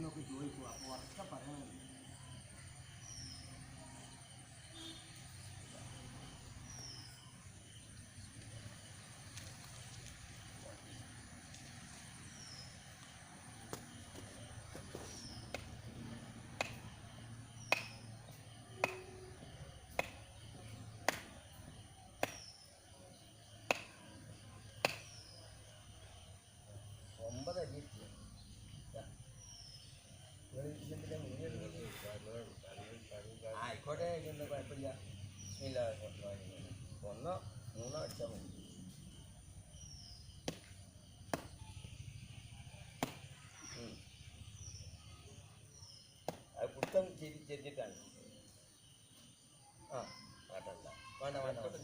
那个教育局啊，我还不知道呢。ആയിക്കോട്ടെ ഇതൊന്നും കുഴപ്പമില്ല. റഹീം. ഒന്നോ മൂന്നോ അടിച്ചാൽ മതി. അത് പുസ്തകം ചെരി ചെരിഞ്ഞിട്ടാണ് ആ വേണ്ട വേണ്ട വേണ്ട.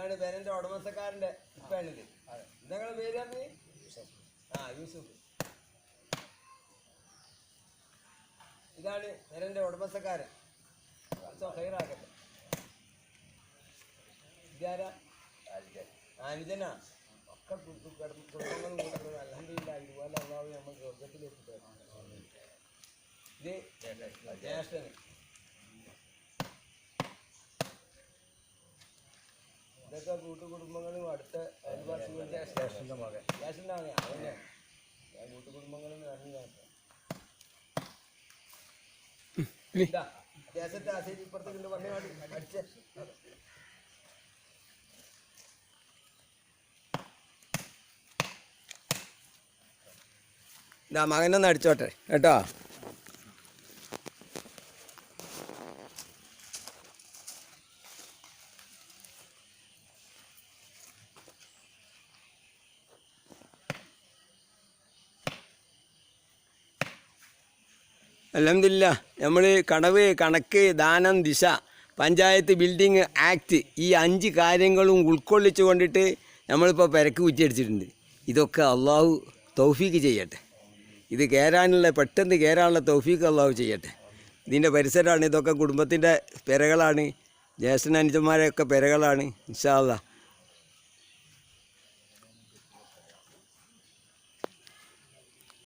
ഇതാണ് പേരന്റെ ഉടമസ്ഥക്കാരന്റെ ഇപ്പാണിത് നിങ്ങളുടെ പേര് പറഞ്ഞ് ആ യൂസുഫ്. ഇതാണ് പേരന്റെ ഉടമസ്ഥക്കാരൻ. ഹൈറാക്കട്ടെ ഇതാരാ? അനുജനാ ഒക്കെ കു- കിടന്ന് കുടുംബങ്ങളും കൂടുന്നത് അലഹമില്ല ഇതുപോലെ അള്ളാഹു നമ്മൾ സ്വർഗത്തിലേക്ക് ഇത് ജ്യേഷ്ഠന് ഇതൊക്കെ കൂട്ടുകുടുംബങ്ങളും അടുത്ത അയൽവാസികളുടെ സ്റ്റേഷന്റെ മകൻ. സ്റ്റേഷന്റെ മകൻ അവനെ ഞാൻ കൂട്ടുകുടുംബങ്ങളും കാണിക്കാം ദേശത്തെ ആശയം കൊണ്ട് പറഞ്ഞ മതി. അടിച്ച. മകനൊന്ന് അടിച്ചോട്ടെ. കേട്ടോ? അലഹമില്ല നമ്മൾ കടവ് കണക്ക് ദാനം ദിശ പഞ്ചായത്ത് ബിൽഡിംഗ് ആക്ട് ഈ അഞ്ച് കാര്യങ്ങളും ഉൾക്കൊള്ളിച്ചു കൊണ്ടിട്ട് നമ്മളിപ്പോൾ പെരക്ക് കുറ്റിയടിച്ചിട്ടുണ്ട്. ഇതൊക്കെ അള്ളാഹു തൗഫീക്ക് ചെയ്യട്ടെ. ഇത് കയറാനുള്ള പെട്ടെന്ന് കയറാനുള്ള തൗഫീക്ക് അള്ളാഹു ചെയ്യട്ടെ. ഇതിന്റെ പരിസരമാണ് ഇതൊക്കെ കുടുംബത്തിന്റെ പെരകളാണ്. ജ്യേഷ്ഠൻ അനുജന്മാരെയൊക്കെ പെരകളാണ് ഇൻഷാ അല്ലാ